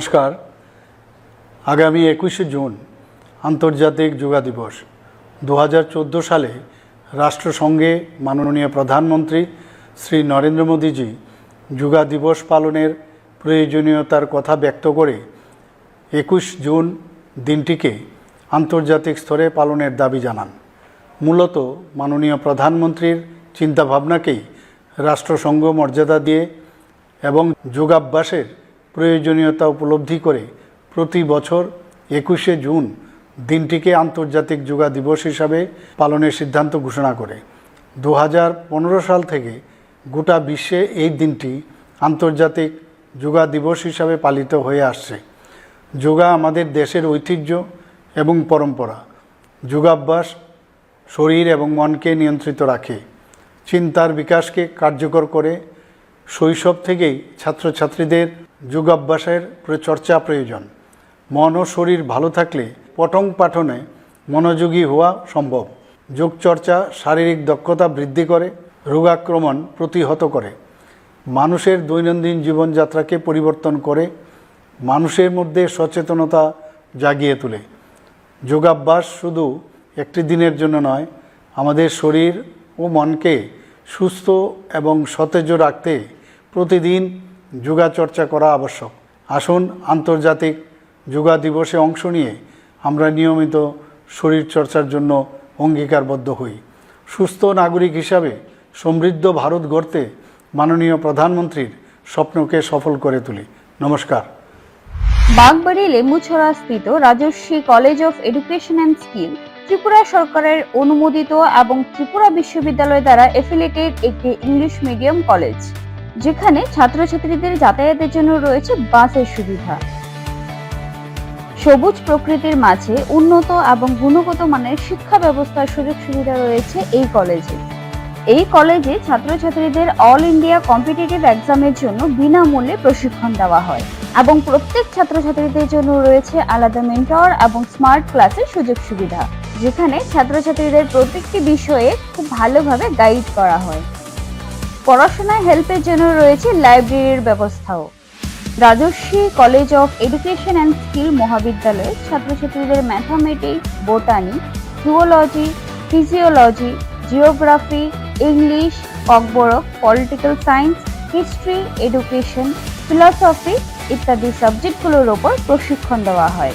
নমস্কার। আগামী একুশে জুন আন্তর্জাতিক যোগা দিবস। দু হাজার চোদ্দ সালে রাষ্ট্রসংঘে মাননীয় প্রধানমন্ত্রী শ্রী নরেন্দ্র মোদীজি যোগা দিবস পালনের প্রয়োজনীয়তার কথা ব্যক্ত করে একুশ জুন দিনটিকে আন্তর্জাতিক স্তরে পালনের দাবি জানান। মূলত মাননীয় প্রধানমন্ত্রীর চিন্তাভাবনাকেই রাষ্ট্রসংঘ মর্যাদা দিয়ে এবং যোগাভ্যাসের প্রয়োজনীয়তা উপলব্ধি করে প্রতি বছর একুশে জুন দিনটিকে আন্তর্জাতিক যোগা দিবস হিসাবে পালনের সিদ্ধান্ত ঘোষণা করে। দু হাজার পনেরো সাল থেকে গোটা বিশ্বে এই দিনটি আন্তর্জাতিক যোগা দিবস হিসাবে পালিত হয়ে আসছে। যোগা আমাদের দেশের ঐতিহ্য এবং পরম্পরা। যোগাভ্যাস শরীর এবং মনকে নিয়ন্ত্রিত রাখে। চিন্তার বিকাশকে কার্যকর করে শৈশব থেকেই ছাত্রছাত্রীদের যোগাভ্যাসের চর্চা প্রয়োজন। মন ও শরীর ভালো থাকলে পঠন পাঠনে মনোযোগী হওয়া সম্ভব। যোগচর্চা শারীরিক দক্ষতা বৃদ্ধি করে, রোগাক্রমণ প্রতিহত করে। মানুষের দৈনন্দিন জীবনযাত্রাকে পরিবর্তন করে, মানুষের মধ্যে সচেতনতা জাগিয়ে তোলে। যোগাভ্যাস শুধু একটি দিনের জন্য নয়, আমাদের শরীর ও মনকে সুস্থ এবং সতেজ রাখতে প্রতিদিন যোগা চর্চা করা আবশ্যক। আসুন আন্তর্জাতিক যোগা দিবসে অংশ নিয়ে আমরা নিয়মিত শরীর চর্চার জন্য অঙ্গীকারবদ্ধ হই। সুস্থ নাগরিক হিসাবে সমৃদ্ধ ভারত গড়তে মাননীয় প্রধানমন্ত্রীর স্বপ্নকে সফল করে তুলি। নমস্কার। বাগবাড়ি লেমুছড়া স্থিত Rajaswi college of education and skill, Tripura সরকারের অনুমোদিত এবং ত্রিপুরা বিশ্ববিদ্যালয় দ্বারা এফিলিয়েটেড একটি ইংলিশ মিডিয়াম কলেজ। যেখানে ছাত্রছাত্রীদের যাতায়াতের জন্য রয়েছে বাসের সুবিধা। সবুজ প্রকৃতির মাঝে উন্নত এবং গুণগত মানের শিক্ষা ব্যবস্থার সুযোগ সুবিধা রয়েছে এই কলেজে। এই কলেজে ছাত্রছাত্রীদের অল ইন্ডিয়া কম্পিটিটিভ এক্সামের জন্য বিনামূল্যে প্রশিক্ষণ দেওয়া হয় এবং প্রত্যেক ছাত্রছাত্রীদের জন্য রয়েছে আলাদা মেন্টর এবং স্মার্ট ক্লাসের সুযোগ সুবিধা, যেখানে ছাত্রছাত্রীদের প্রত্যেকটি বিষয়ে খুব ভালোভাবে গাইড করা হয়। পড়াশোনায় হেল্পের জন্য রয়েছে লাইব্রেরির ব্যবস্থাও। Rajaswi college of education and skill মহাবিদ্যালয়ে ছাত্রছাত্রীদের mathematics botany zoology physiology geography English Kokborok political science history education philosophy ইত্যাদি সাবজেক্টগুলোর ওপর প্রশিক্ষণ দেওয়া হয়।